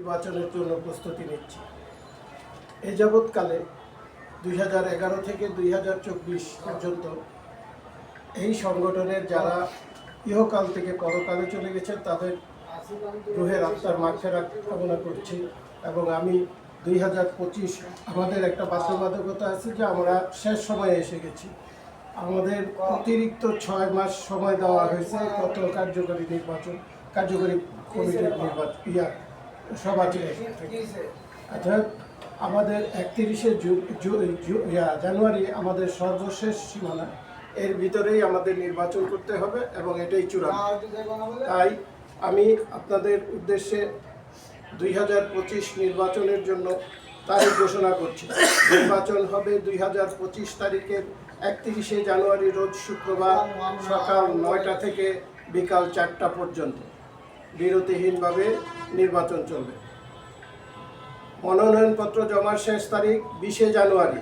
নির্বাচনের জন্য প্রস্তুতি নিচ্ছি। এ যাবৎকালে দুই হাজার এগারো থেকে দুই হাজার চব্বিশ পর্যন্ত এই সংগঠনের যারা ইহকাল থেকে পরকালে চলে গেছেন, তাদের রুহের আত্মার মাগফেরাত কামনা করছি এবং আমি দুই হাজার পঁচিশ আমাদের একটা বাধ্যবাধকতা আছে যে আমরা শেষ সময়ে এসে গেছি। আমাদের অতিরিক্ত ছয় মাস সময় দেওয়া হয়েছে গত কার্যকরী নির্বাচন, কার্যকরী কমিটির নির্বাচন, ইয়া। সভা অর্থাৎ আমাদের একত্রিশে জানুয়ারি আমাদের সর্বশেষ সীমানা। এর ভিতরেই আমাদের নির্বাচন করতে হবে এবং এটাই চূড়ান্ত। তাই আমি আপনাদের উদ্দেশ্যে দুই হাজার পঁচিশ নির্বাচনের জন্য তারিখ ঘোষণা করছি। নির্বাচন হবে দুই হাজার পঁচিশ তারিখের একত্রিশে জানুয়ারি রোজ শুক্রবার সকাল নয়টা থেকে বিকাল চারটা পর্যন্ত। বিরতিহীনভাবে নির্বাচন চলবে। মনোনয়নপত্র জমার শেষ তারিখ বিশে জানুয়ারি।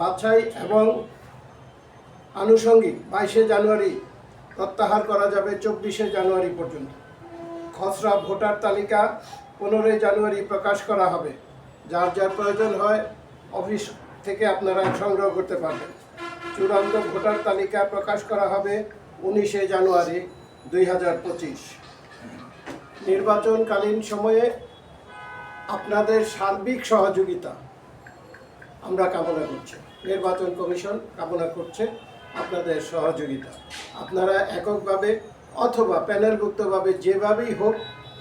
বাছাই এবং আনুষঙ্গিক বাইশে জানুয়ারি প্রত্যাহার করা যাবে চব্বিশে জানুয়ারি পর্যন্ত। খসড়া ভোটার তালিকা পনেরোই জানুয়ারি প্রকাশ করা হবে। যার যার প্রয়োজন হয় অফিস থেকে আপনারা সংগ্রহ করতে পারবেন। চূড়ান্ত ভোটার তালিকা প্রকাশ করা হবে উনিশে জানুয়ারি দুই হাজার পঁচিশ। নির্বাচনকালীন সময়ে আপনাদের সার্বিক সহযোগিতা আমরা কামনা করছি। নির্বাচন কমিশন কামনা করছে আপনাদের সহযোগিতা। আপনারা এককভাবে অথবা প্যানেলভুক্তভাবে যেভাবেই হোক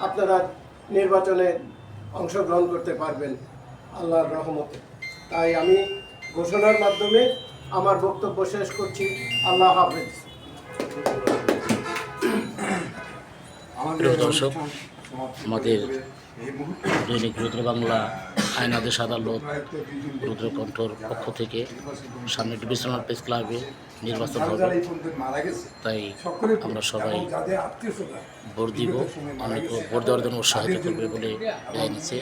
আপনারা নির্বাচনে অংশগ্রহণ করতে পারবেন আল্লাহর রহমতে। তাই আমি ঘোষণার মাধ্যমে আমার বক্তব্য শেষ করছি। আল্লাহ হাফেজ। প্রিয় দর্শক, আমাদের দৈনিক রুদ্র বাংলা আইন আদেশ আদালত রুদ্রকণ্ঠর পক্ষ থেকে সামনে ডিভিশনাল প্রেস ক্লাবে নির্বাচন হবে তাই আমরা সবাই ভোট দিব অনেক ভোট দেওয়ার জন্য উৎসাহিত করবে বলে জানিয়েছে।